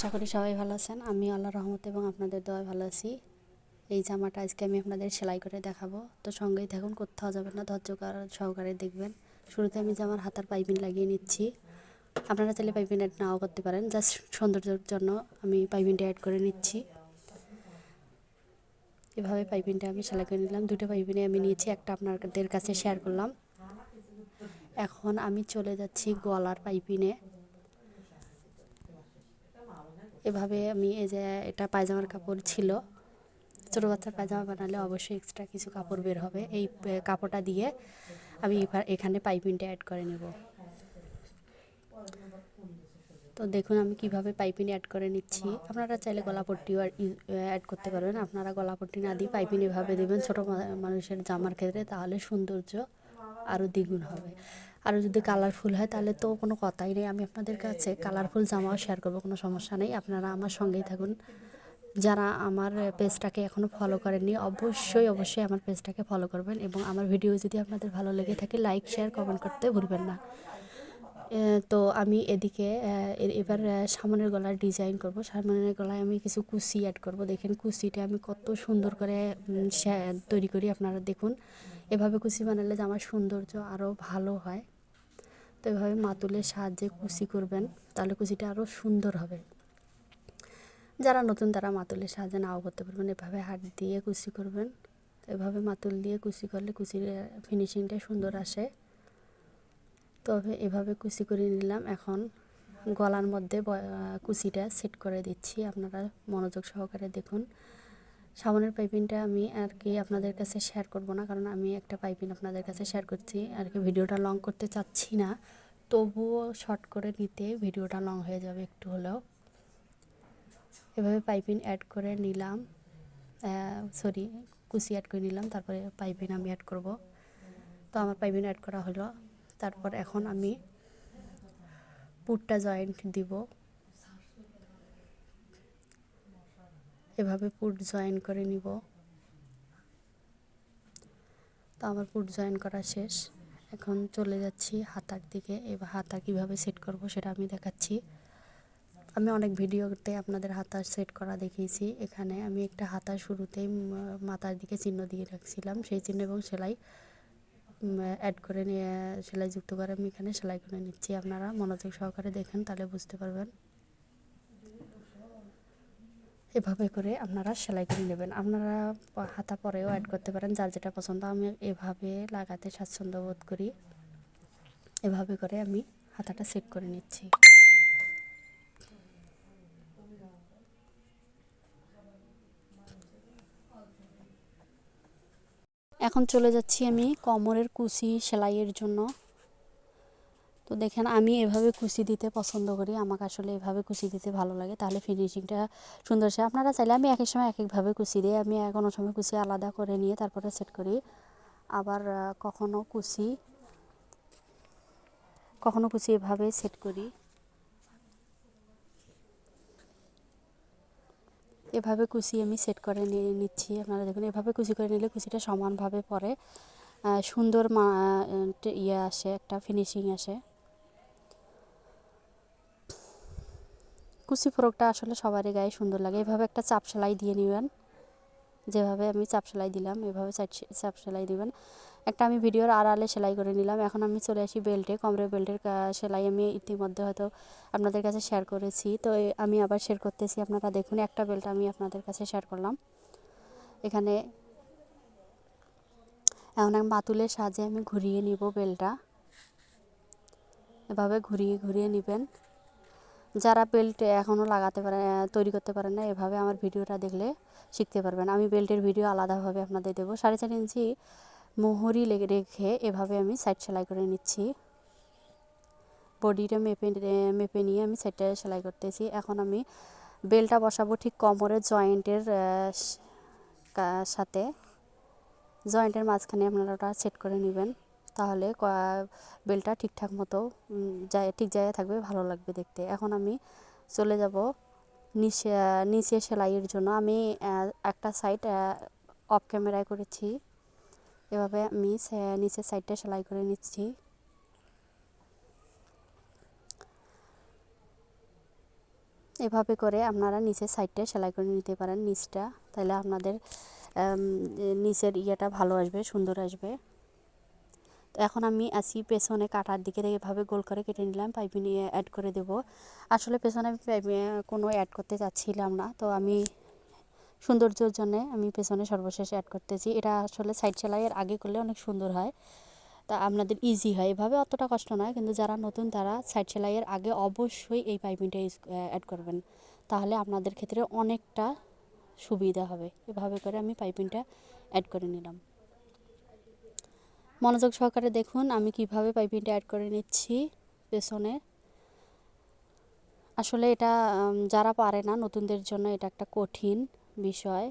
আশা করি সবাই ভালো আছেন। আমি আল্লাহ রহমত এবং আপনাদের দোয়া ভালো আছি। এই জামাটা আজকে আমি আপনাদের সেলাই করে দেখাবো। তো সঙ্গেই থাকুন, কোথাও যাবেন না, ধৈর্য কর- সহকারে দেখবেন। শুরুতে আমি জামার হাতার পাইপিং লাগিয়ে নিচ্ছি। আপনারা চাইলে পাইপিং অ্যাড নাও করতে পারেন। জাস্ট সৌন্দর্যের জন্য আমি পাইপিংটা অ্যাড করে নিচ্ছি। এভাবে পাইপিংটা আমি সেলাই করে নিলাম। দুটো পাইপিনে আমি নিয়েছি, একটা আপনাদের কাছে শেয়ার করলাম। এখন আমি চলে যাচ্ছি গলার পাইপিনে এভাবে আমি এই যে এটা পায়জামার কাপড় ছিল, ছোটো বাচ্চার পায়জামা বানালে অবশ্যই এক্সট্রা কিছু কাপড় বের হবে। এই কাপড়টা দিয়ে আমি এখানে পাইপিংটা অ্যাড করে নেব। তো দেখুন আমি কীভাবে পাইপিং অ্যাড করে নিচ্ছি। আপনারা চাইলে গলাপট্টিও অ্যাড করতে পারবেন। আপনারা গলাপট্টি না দিয়ে পাইপিং এভাবে দেবেন। ছোটো মানুষের জামার ক্ষেত্রে তাহলে সৌন্দর্য আরও দ্বিগুণ হবে। আর যদি কালারফুল হয়, তাহলে তো কোনো কথাই নেই। আমি আপনাদের কাছে কালারফুল জামাও শেয়ার করব, কোনো সমস্যা নেই। আপনারা আমার সঙ্গেই থাকুন। যারা আমার পেজটাকে এখনও ফলো করেননি, অবশ্যই অবশ্যই আমার পেজটাকে ফলো করবেন এবং আমার ভিডিও যদি আপনাদের ভালো লেগে থাকে লাইক শেয়ার কমেন্ট করতে ভুলবেন না। তো আমি এদিকে এবার সামনের গলার ডিজাইন করব। সামনের গলায় আমি কিছু কুচি অ্যাড করব। দেখেন কুচিটা আমি কত সুন্দর করে তৈরি করি, আপনারা দেখুন। এভাবে কুচি বানালে যে আমার সৌন্দর্য আরও ভালো হয়। তো এভাবে মাতুলের সাহায্যে কুচি করবেন, তাহলে কুচিটা আরও সুন্দর হবে। যারা নতুন, তারা মাতুলের সাহায্যে নাও করতে পারবেন। এভাবে হাত দিয়ে কুচি করবেন। এভাবে মাতুল দিয়ে কুচি করলে কুচির ফিনিশিংটা সুন্দর আসে। তবে এভাবে কুচি করে নিলাম। এখন গলার মধ্যে কুচিটা সেট করে দিচ্ছি। আপনারা মনোযোগ সহকারে দেখুন। সাবানের পাইপিংটা আমি আর কি আপনাদের কাছে শেয়ার করব না, কারণ আমি একটা পাইপিং আপনাদের কাছে শেয়ার করছি। আর কি ভিডিওটা লং করতে চাচ্ছি না, তবুও শর্ট করে নিতে ভিডিওটা লং হয়ে যাবে একটু হলেও। এভাবে পাইপিং অ্যাড করে নিলাম। সরি কুচি অ্যাড করে নিলাম, তারপরে পাইপিং আমি অ্যাড করব। তো আমার পাইপিং অ্যাড করা হলো। তারপর এখন আমি পুটটা জয়েন্ট দিব। এভাবে পুট জয়েন করে নিব। তো আমার পুট জয়েন করা শেষ। এখন চলে যাচ্ছি হাতার দিকে। এবার হাতা কীভাবে সেট করব সেটা আমি দেখাচ্ছি। আমি অনেক ভিডিওতে আপনাদের হাতা সেট করা দেখিয়েছি। এখানে আমি একটা হাতা শুরুতেই মাথার দিকে চিহ্ন দিয়ে রাখছিলাম। সেই চিহ্ন এবং সেলাই অ্যাড করে নিয়ে, সেলাই যুক্ত করে আমি এখানে সেলাই করে নিচ্ছি। আপনারা মনোযোগ সহকারে দেখেন, তাহলে বুঝতে পারবেন। এভাবে করে আপনারা সেলাই করে নেবেন। আপনারা হাতা পরেও অ্যাড করতে পারেন, যার যেটা পছন্দ। আমি এভাবে লাগাতে স্বাচ্ছন্দ্য বোধ করি। এভাবে করে আমি হাতাটা সেট করে নিচ্ছি। এখন চলে যাচ্ছি আমি কোমরের কুচি সেলাইয়ের জন্য। তো দেখেন, আমি এভাবে কুচি দিতে পছন্দ করি। আমাকে আসলে এভাবে কুচি দিতে ভালো লাগে। তাহলে ফিনিশিংটা সুন্দর সে আপনারা চাইলে আমি এক এক সময় এক একভাবে কুচি দিই। আমি কোনো সময় কুচি আলাদা করে নিয়ে তারপরে সেট করি। আবার কখনো কুচি কখনো কুচি এভাবে সেট করি। এভাবে কুচি আমি সেট করে নিয়ে নিচ্ছি। আপনারা দেখুন, এভাবে কুচি করে নিলে কুচিটা সমানভাবে পরে সুন্দর মা ইয়ে আসে, একটা ফিনিশিং আসে। কুচি ফ্রকটা আসলে সবারই গায়ে সুন্দর লাগে। এভাবে একটা চাপ সেলাই দিয়ে নেবেন। যেভাবে আমি চাপ সেলাই দিলাম, এভাবে চাপ সেলাই দিবেন। একটা আমি ভিডিওর আড়ালে সেলাই করে নিলাম। এখন আমি চলে আসি বেল্টে কমরে বেল্টের সেলাই আমি ইতিমধ্যে হয়তো আপনাদের কাছে শেয়ার করেছি। তো আমি আবার শেয়ার করতেছি। আপনারা দেখুন, একটা বেল্ট আমি আপনাদের কাছে শেয়ার করলাম। এখানে এখন আমি মাতুলের সাহায্যে আমি ঘুরিয়ে নিব বেলটা এভাবে ঘুরিয়ে ঘুরিয়ে নেবেন। যারা বেল্ট এখনও লাগাতে পারে তৈরি করতে পারেন না, এভাবে আমার ভিডিওটা দেখলে শিখতে পারবেন। আমি বেল্টের ভিডিও আলাদাভাবে আপনাদের দেবো। সাড়ে চার ইঞ্চি মোহরি লেগে রেখে এভাবে আমি সাইড সেলাই করে নিচ্ছি। বডিটা মেপে মেপে নিয়ে আমি সাইডটা সেলাই করতেছি। এখন আমি বেলটা বসাবো ঠিক কোমরের জয়েন্টের সাথে। জয়েন্টের মাঝখানে আপনারা ওটা সেট করে নেবেন। তাহলে বেলটা ঠিকঠাক মতো যায়, ঠিক জায়গায় থাকবে, ভালো লাগবে দেখতে। এখন আমি চলে যাব নিচে নিচে সেলাইয়ের জন্য। আমি একটা সাইড অফ ক্যামেরায় করেছি। এভাবে আমি নিচের সাইডটা সেলাই করে নিচ্ছি। এভাবে করে আপনারা নিচের সাইডটা সেলাই করে নিতে পারেন, নিচটা। তাহলে আপনাদের নিচের ইয়েটা ভালো আসবে, সুন্দর আসবে। তো এখন আমি আসি পেছনে কাটার দিকে এভাবে গোল করে কেটে নিলাম, পাইপিং অ্যাড করে দেব। আসলে পেছনে আমি কোনো অ্যাড করতে চাচ্ছিলাম না, তো আমি সৌন্দর্যের জন্য আমি পেছনে সর্বশেষ অ্যাড করতেছি। এটা আসলে সাইড সেলাইয়ের আগে করলে অনেক সুন্দর হয়, তা আপনাদের ইজি হয়। এভাবে অতটা কষ্ট নয়, কিন্তু যারা নতুন তারা সাইড সেলাইয়ের আগে অবশ্যই এই পাইপিংটা অ্যাড করবেন। তাহলে আপনাদের ক্ষেত্রে অনেকটা সুবিধা হবে। এভাবে করে আমি পাইপিংটা অ্যাড করে নিলাম। মনোযোগ সহকারে দেখুন, আমি কীভাবে পাইপিংটা অ্যাড করে নিচ্ছি পেছনে। আসলে এটা যারা পারে না, নতুনদের জন্য এটা একটা কঠিন বিষয়।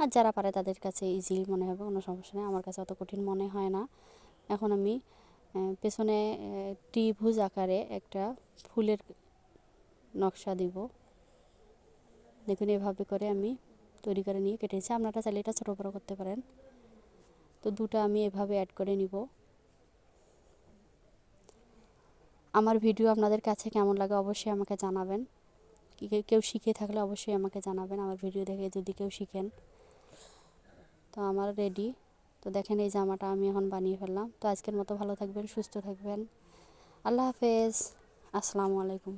আর যারা পারে তাদের কাছে ইজিলি মনে হবে, কোনো সমস্যা নেই। আমার কাছে অত কঠিন মনে হয় না। এখন আমি পেছনে ত্রিভুজ আকারে একটা ফুলের নকশা দিব। দেখুন এভাবে করে আমি তৈরি করে নিয়ে কেটেছি। আপনারা চাইলে এটা ছোটো বড়ো করতে পারেন। তো দুটো আমি এভাবে অ্যাড করে নিব। আমার ভিডিও আপনাদের কাছে কেমন লাগে অবশ্যই আমাকে জানাবেন। কেউ শিখে থাকলে অবশ্যই আমাকে জানাবেন আমার ভিডিও দেখে যদি কেউ শিখেন। তো আমার রেডি তো দেখেন এই জামাটা আমি এখন বানিয়ে ফেললাম। তো আজকের মতো ভালো থাকবেন, সুস্থ থাকবেন। আল্লাহ হাফেজ। আসসালামু আলাইকুম।